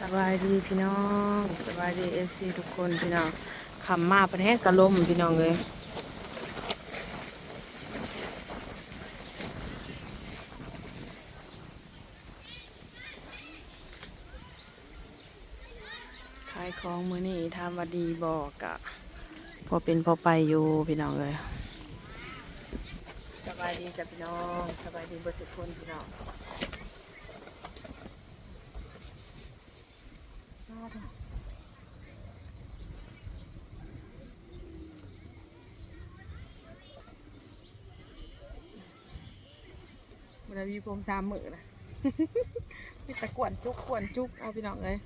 สบายดีพี่น้องสบายดีเอฟซีทุกคนพี่น้องขำมาประเทศกะลมพี่น้องเลยขายของมือนี่ทำมาดีบอกอะพอเป็นพอไปอยู่พี่น้องเลยสบายดีจ้ะพี่น้องสบายดีเบิดทุกคนพี่น้อง เวลามีผมสามมือนะพี่ตะกวนจุกกวนจุก เอาพี่น้องเลย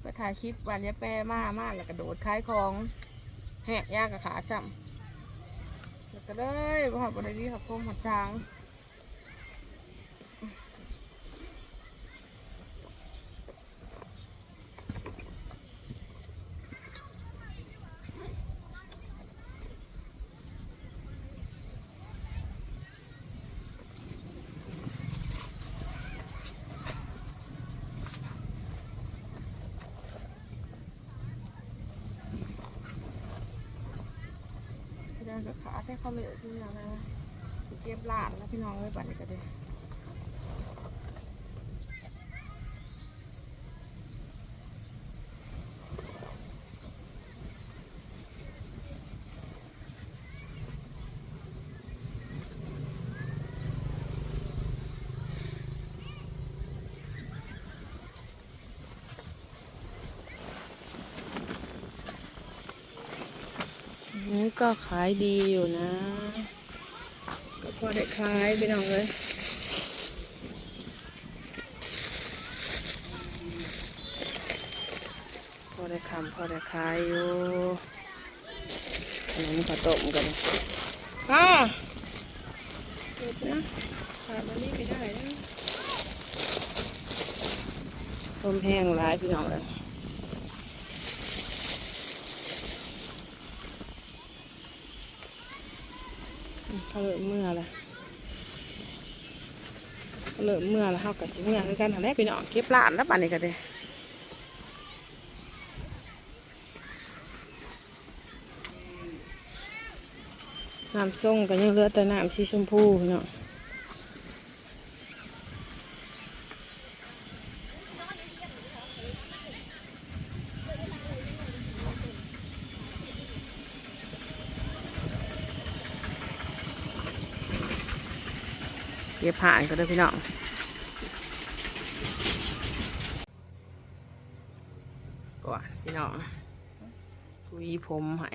ไปถ่ายคลิปวันยะแปรมามากแล้วกระโดดคล้ายของแหกยากกับขาซ้ำแล้วก็เลยบ่หอดบริวีหับพมหัดช้าง พี่น้องกับขาแค่เขาเหลือพี่น้องนะเก็บหลานแล้วพี่น้องไว้บัดนี้ก็ได้ นี่ก็ขายดีอยู่นะ ก็พอได้ขายพี่น้องเลยพอได้คำพอได้ขายอยู่ขนมข้าวต้มกันอ่าเก็บนะขาดมันนี่ไม่ได้นะต้มแห้งหลายพี่น้องเลย เขาเลิกเมื่อละเขาเลิกเมื่อละเขากับสิเมื่อคือกันหันแรกพี่น้องเก็บล้านแล้วป่านนี้ก็ได้น้ำส้มก็ยังเหลือแต่น้ำสีชมพูเนาะ ก็บผ่านก็ได้อพี่น้องก่อนพี่น้องหวีผมให้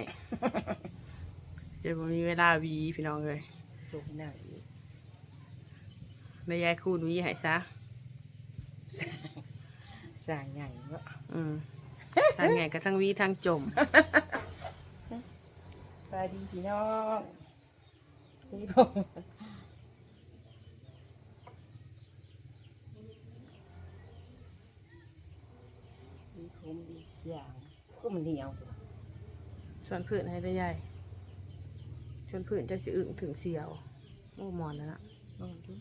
เดี๋ยวผมมีเวลาหวีพี่น้องเลยลูกหน้าอีกในยายคูณหวีให้ซะสร้างใหญ่เนาะอืมทางไงก็ทั้งหวีทั้งจมสวัสดีพี่น้องพี่น้อง ผมดีเสียงก็มันเหนียวส่วนผืนให้ได้ใหญ่ชวนผืนจะสิอึ่งถึงเสียวโอ้หมอนแล้วนะลองดู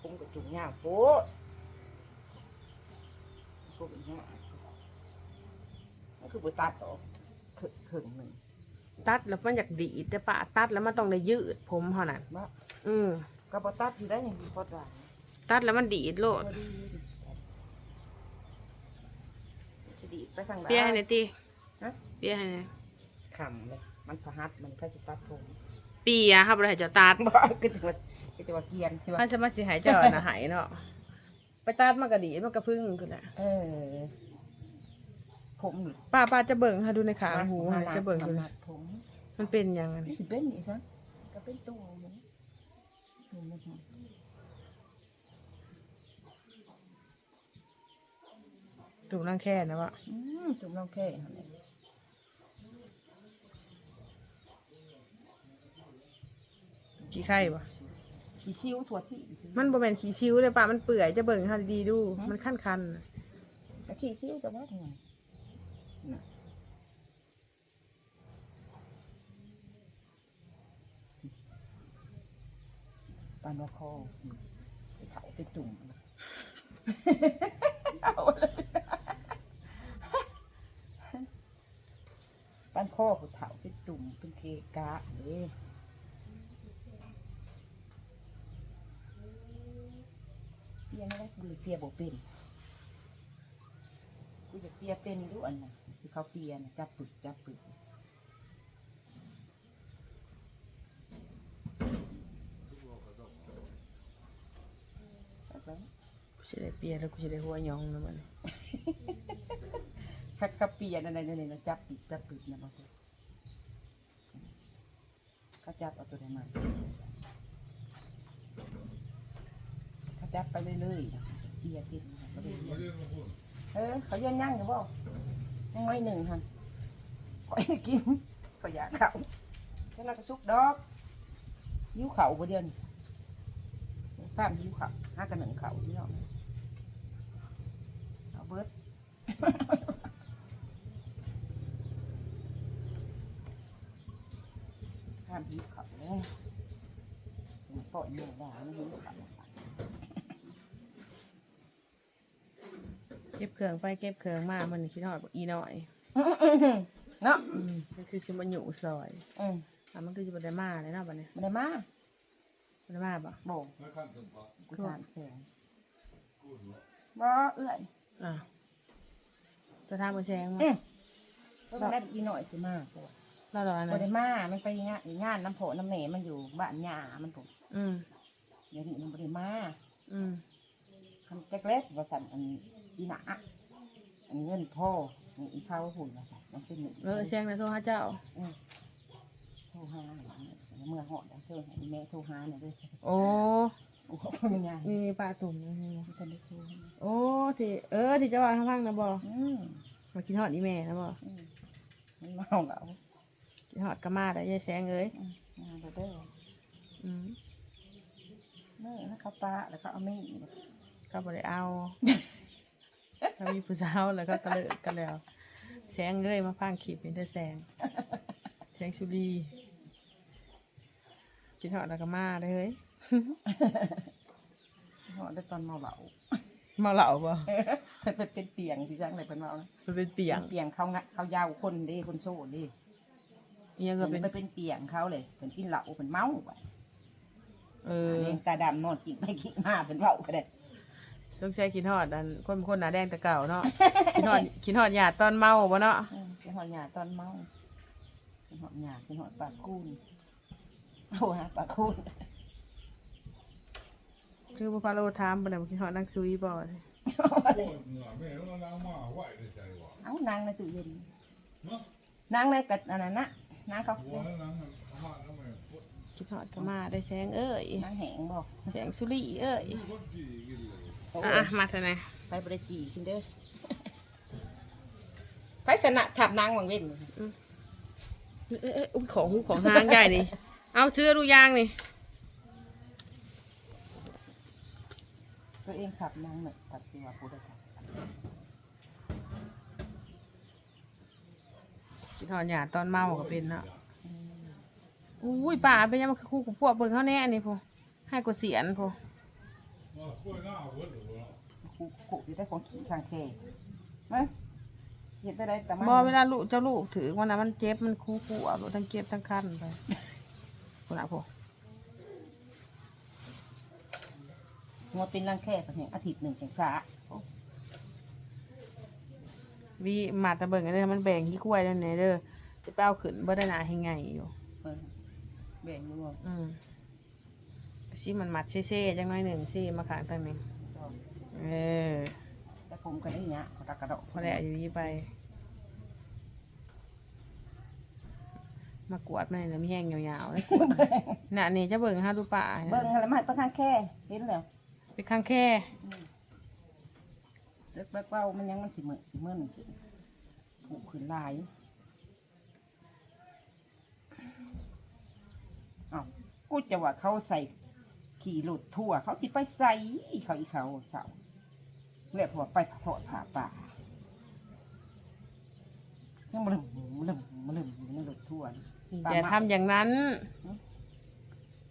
ผมก็จุกหน้าโป๊ะผมหน้ามันคือบุตัดออกครึ่งครึ่งหนึ่งตัดแล้วมันอยากดีดแต่ปะตัดแล้วมันต้องได้ยืดผมเท่านั้นว่าอืมก็บตัดอยู่ได้ยังพอดหวาน ตัดแล้วมันดีดโลดพอดีจะดีดไปทางไหน เปียให้หน่อยตีฮะ เปียให้หน่อยขำเลย มันพหัดมันพระสิตัดผมปีอะครับเราให้เจ้าตัดบ้าก็จะว่าก็จะว่าเกรียนใช่ไหมมันจะมาสิหายเจ้านะหายเนาะไปตัดมันก็ดีดมันก็พึ่งขึ้นแหละเออ ผมนี่ป้าป้าจะเบิ่งให้ดูในขาหูมัให้นจะเบิ่งดูมันหนะนักผมมันเป็นยังไงนี่สิเป็นนี่ซะก็เป็นตัวมันตัวมันหัก ถูกนั่งแค่นะวะอืมจุ่มเราแค่หั่นแหละขี้ไข่ปะขี้ซิ้วถั่วที่มันบ่แม่นขี้ชิวเลยป้ามันเปื่อยจะเบิ่งให้ดีๆดูฮะมันคันคันๆน่ะก็ขี้ซิ้วจะว่าทำไงน่ะปานว่าคอไปเถาเป็นตุ่มเอาเลย ปานคอผู้เถาเป็นตุ่มเป็นเกกะเด้เปียไม่ได้กูเลยเปียบ่เป็นกูจะเปียเป็นดูอันน่ะคือเขาเปียนะจับปึกจับปึกกูสิได้เปียแล้วกูสิได้หัวยองนะมัน คักกะเปียนั่นนั่นนะจับปิดจับปิดนะมาสิเขาจับเอาตัวไหนมาเขาจับไปเรื่อยๆนะเปียติดนะไปเรื่อยเออเขายังยั่งอยู่บ่ยังน้อยหนึ่งฮะก็ให้กินก็อยากเขาแล้วเราก็ซุกดอกยิ้วเขาบ่เดียวนี่ข้ามยิ้วเขาห้ากันหนึ่งเขาที่เนาเอาเบิด ห้ามหิวเขาเลยมันปล่อยมือได้ไม่หิวเขาเก็บเครื่องไปเก็บเครื่องมามันคิดฮอดบอกอีน้อยเนาะอืมมันคือสิมาอยู่ซอยอืมอะมันคือสิบ่ได้มาเลยเนาะบัดนี้มันได้มาบ่ได้มาบ่โบ่ไม่ขั้นสมภากูถามแสงบ่เอื้อยอะจะทำบ่แซงมาอืมก็มันได้อีหน่อยสิมาปวด เราตอนบ่นั้นได้มา มันไปงานงานน้ำโผน้ำเหนมันอยู่บ้านหญ้ามันผมอืมเดี๋ยวนี้มันบ่ได้มาอืมมันแรกๆว่าสั่นอันอีหนาอันเงินพ่ออันอีเข้าหุ่นว่าสั่นมันเป็นหนึ่งเออแซงนะโทรหาเจ้าอืมโทรหาเมื่อหอดแล้วเธอให้แม่โทรหาหน่อยด้วยโอ้โอ้โหมันยังนี่ปลาตุ่มนี่นี่มันเป็นได้โทรหาโอ้ที่เออที่เจะว่าข้างล่างนะบ่อืมมากินฮอดอีแม่นะบ่อืมมันเมาแล้ว กินฮอดกะมาได้ยายแซงเอ้ยอืมงานเด้ออืมเมื่อนะเขาปลาแล้วก็เอามีดก็บ่ได้เอาถ้ามีผู้สาวแล้วก็กระเลิกกันแล้ว แสงเอ้ยมาฟังคลิปเป็นแต่แสง แสงชุลีกินฮอดแล้วก็มาได้เฮ้ยหอดได้ตอนเมาเหล้ามาเหล่าบ่มันเป็นเป็นเปียงที่จังเลยเป็นเมานะมันเป็นเปียง เปียงเขางะเขายาวคนเด้คนโซ่เด้ เอียงก็เป็เป็นนไปเป็นเปียงเขาเลยเป็นกินเหล้าเป็นเมาไปเออเลี้ยงตาดำนอนกินไปกินมาเป็นเหล้าก็ได้สงสัยกินฮอดอันคนคนหน้าแดงแต่เก่าเนาะกินฮอดกินฮอดหยาดตอนเมาบ่เนาะอืมกินหอดหยาตอนเมากินหอดหยากินหอดปลาคูนโทรหาปลาคูนคือบ่พาโลถามบ่ได้ว่ากินฮอดนักซุยบ่โคตรเหนื่อยแม่เราล้างมาไหวได้ใจวะเอานางในตู้เย็นเนาะนางในกัดอันนั้นนะ นางเขาหัวแล้วล้างอาหารแล้วแม่กินฮอดก็มาได้แสงเอ้ยนางแหงบอกแสงสุรีเอ้ยมีคนกี่กินเลยโอ้ยอะมาเถอะนะไปบริจีกินเด้อไปสนะถับนางวังเว้นเอ้ยเอ้ยอุ้ยของหูของหางใหญ่นี่ เอาเทือดูยางนี่ตัวเองขับนางหนึ่งตัดตัวผู้ใดขับ กินฮอดหยาดตอนเมาก็เป็นเนาะอุ้ยป่าเป็นยังมันคือคู่กับพวกเบิ่งเขาแน่อันนี้พอให้กดเสียนพอว่าคุยหน้าเวิร์ดหรือว่ากูกูอยู่ได้ของขี่ทางเคมั้ยเห็นไปได้แต่มันบอเวลาลูกเจ้าลูกถือวันนั้นมันเจ็บมันคู่คู่อะลูกทั้งเจ็บทั้งคันไปคนละพองัวเป็นรังแค่กันแห่งอาทิตย์หนึ่งแข่งช้า วีมาตะเบิ่งกันเลยมันแบ่งที่กล้วยแล้วเนี่ยเด้อจะไปเอาขึ้นบ่ได้หนาให้ไงอยู่เออแบ่งรวมอืมซิมันมัดเซ่ๆจังน้อยหนึ่งซี่มาขางทางหนึงเออแต่ผมก็ได้เนี้ยเขาตะกระโดดพอแล้วอยู่ยี่ไป มากวาดมันเลยมีแห้งยาวๆเลยกวดน่ะนี่จะเบิ่งฮาดูป่าเบิ้งอะไรมาประทางแค่เห็นแล้วไปข้างแค่ เด็กแบ๊กเป้ามันยังมันสิเหมือนสิเหมือนขึ้นผูกขึ้นลายอ้าวกูจะว่าเขาใส่ขี่หลุดทั่ว เขาติดไปใส่เขาอีเขาเสาเรียกว่าไปถอดผ่าป่ายังมาลืมมาลืมมาลืมอยู่ในหลุดทั่วนะอย่าทำอย่างนั้นอืม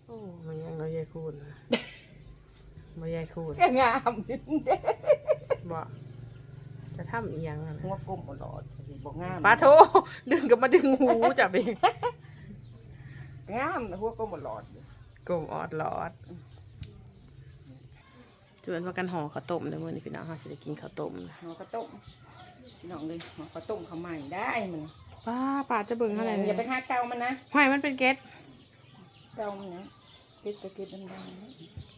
โอ้มันยังเราจะคูณบ่ยายคูณก็งามเด้ บ่จะทำอีหยังอะหัวกลมบ่หลอดสิบ่งามปาโทดึงก็มาดึงหูจับเองงามนะหัวกลมบ่หลอดกลมออดหลอดจวนว่ากันห่อข้าวต้มเด้อมื้อนี้พี่น้องเฮาสิได้กินข้าวต้มนะหัวกระต้มพี่น้องเลยหัวกระต้มข้าวใหม่ได้มันป้าป้าจะเบิ่งเท่าไหร่อเนี่ย่ายไปหาเกามันนะห้อยมันเป็นเกล็ดเกามันนะเก็ดตะเก็ดดำๆนะ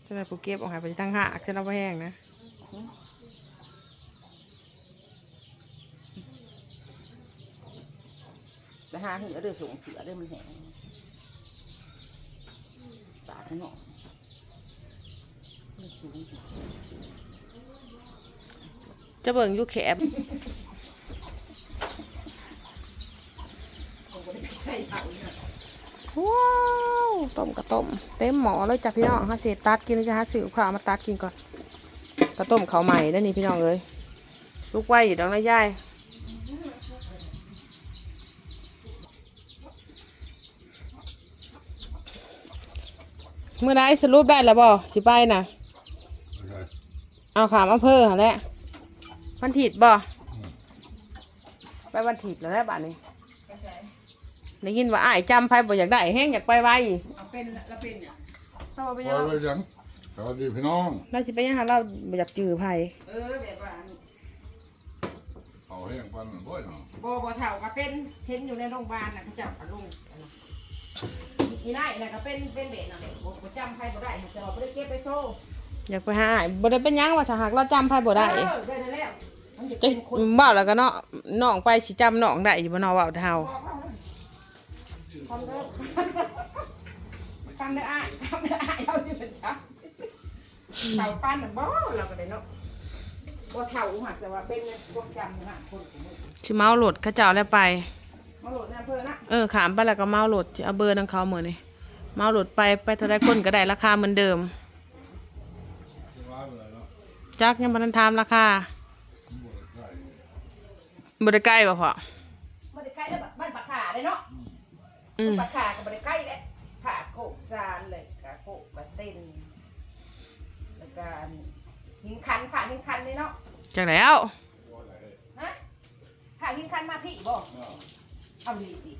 จะได้ผู้เก็บออกให้ไปทั้งหากจะเอาไปแห้งนะ ไปหาเหือเดือสูงเสือเดือมันแห้งสาดให้หน่อยมันสูงจะเบิ่งอยู่แคบผมก็ได้ไปใส่เอาเนี่ยว้าวต้มกระต้มเต็มหม้อเลยจ้ะพี่น้องฮะเศษตัดกินจะหาซื้อข้าวมาตัดกินก่อนกระต้มข้าวใหม่ได้อนี่พี่น้องเลยสุกไว้อยู่ดอกนะยาย เมื่อไรสรุปได้แล้วบ่สิไปน่ะไม่ใช่เอาขามอำเภอหั่นแหละวันถิดบ่ไปวันถิดแล้วแหละบ้านนี้ได้ยินว่าอ้ายจำไผบ่อยากได้แห้งอยากไปไวเอาเป็นแล้วเป็นเนี่ยถ้าว่าไปไปยังไปยังสวัสดีพี่น้องเราสิไปยังหาเราบ่อยากจื้อไผเออแบบว่าอันเอาแห้งปันบ่อยเนาะบ่บ่เท่าก็เป็นเห็นอยู่ในโรงพยาบาลน่ะเขาเจ้าก็ลุงอี นายน่ะก็เป็นเป็นเบ็ดน่ะบ่บ่จำใครบ่ได้แต่ว่าบ่ได้เก็บไปโซ่อยากไปหาอ้ายบ่ได้เป็นหยังว่าถ้าหากเราจำไผบ่ได้ เออได้แล้วมันจะจะเป็นคนเว้าแล้วก็เนาะน้องไปสิจำน้องได้อยู่บ่เนาะเว้าแต่เฮาทำเด้อทำได้อ้ายทำได้อ้ายเอาสิเป็นจ้าเต่าปั้นน่ะบ่เราก็ได้เนาะบ่เท่าหักแต่ว่าเป็นความจำนะคนของมึงสิเมารถเขาเจ้าแล้วไป มาโหลดในอำเภอนะเออขามไปแล้วก็เมารถสิเอาเบอร์นังเขามื้อนี้เมารถไปไปเท่าใดคนก็ได้ราคาเหมือนเดิมที่ร้านเลยเนาะจักยังบ่ทันถามราคาบ่ได้ใกล้บ่ได้ใกล้บ่พ่อบ่ได้ใกล้แล้วบ้านปากขาเลยเนาะอืมปากขาก็บ่ได้ใกล้แล้วผ่าโกกซานเลยกะโกกกะเต้นแล้วก็หินคันผ่าหินคันเลยเนาะจักแล้วบ่ได้ฮะผ่าหินคันมาพี่บ่ เนาะเอาดีสิ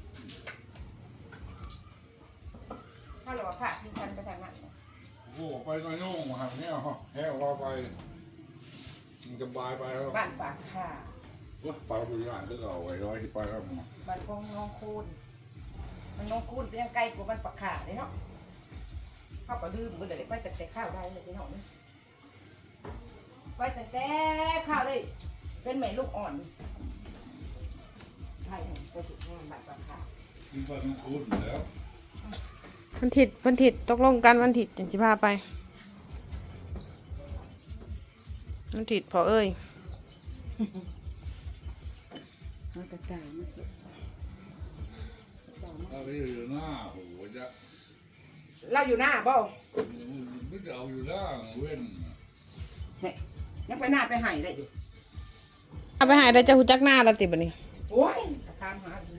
ถ้าเราว่าผ่าหินคันไปทางนั้นน่ะโอ้โหไปน้อยโยงหักเนี่ยฮะแห้งว่าไปมันสบายไปแล้วบ้านปากขาว่าไปดูย่านที่เราไว้ร้อยที่ไปแล้วมั้งบ้านคงน้องคูนมันน้องคูนเป็นยังไกลกว่าบ้านปากขาเลยเนาะเข้าก็ลืมบ่ได้ไปแต่แต่ข้าวได้เลยพี่น้องนี่ไปแต่แต่ข้าวได้เป็นแม่ลูกอ่อนใช่ไปถึงงานบ้านปากขากินไปมันคุ้นแล้ววันถิดวันถิดตกลงกันวันถิดจังสิพาไปวันถิดพอเอ้ยเอาแต่จ่ายมาสิถ้าไปอยู่หน้าโอ้โหจะเราอยู่หน้าบ่ไม่จะเอาอยู่หน้าเว้นเนี่ยยังไปหน้าไปไห้ได้อยู่เอาไปหายได้จะหูจักหน้าเราติบัดนี้ โอ้ยตะคามหาอยู่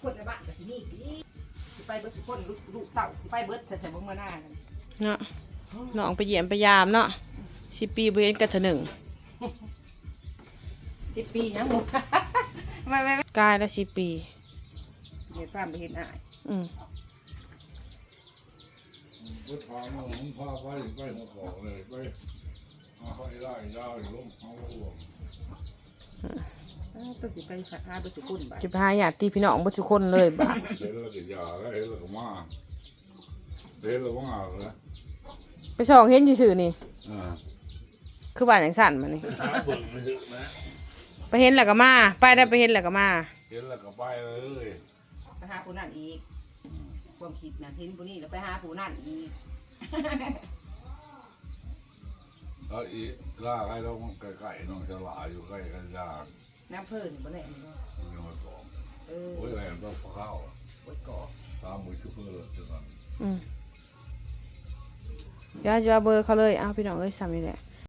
คนในบ้านก็สินี่อีสิไปเบิดสิคนลูกลูกเต่าสิไปเบิดแถวๆเบิ่งมาหน้ากันเนาะน้องไปเยี่ยมไปยามเนาะสิปีบ่เห็นกันเถอะหนึ่งสิบปียังหมดไม่ไม่ไม่กายละสิปีเดี๋ยวความไปเห็นอายอืมก็ทางมึงพาไปไปหัวของเลยไปเอาไปไล่ได้ลงเอาหัวอ้าว ต้องสิไปหาไปสุกุลบ้านจะไปหาญาติพี่น้องบ่ทุกคนเลยบาดเห็นแล้วก็ยาแล้วเห็นแล้วก็มาเห็นแล้วก็มาเลยไปส่องเห็นซื่อๆนี่ อ่าคือบ้านจังสั่นมานี่ หาเบิ่งไม่ถึงนะไปเห็นแล้วก็มา ไปได้ไปเห็นแล้วก็มาเห็นแล้วก็ไปเลยไปหาผู้นั่นอีก ความคิดนะเห็นผู้นี้แล้วไปหาผู้นั่นอีก แล้วอีล่าให้เราไก่ๆน้องฉลาอยู่ใกล้กันยากน้ำเพิ่นบ่แน่นี่เนาะยังมาของเออโอ้ยแรงต้องข้าวปวดกอตามมือชุบเพื่อจังนั้นอืมเดี๋ยวจะเอาเบอร์เขาเลยเอาพี่น้องเอ้ยซ้ำนี่แหละ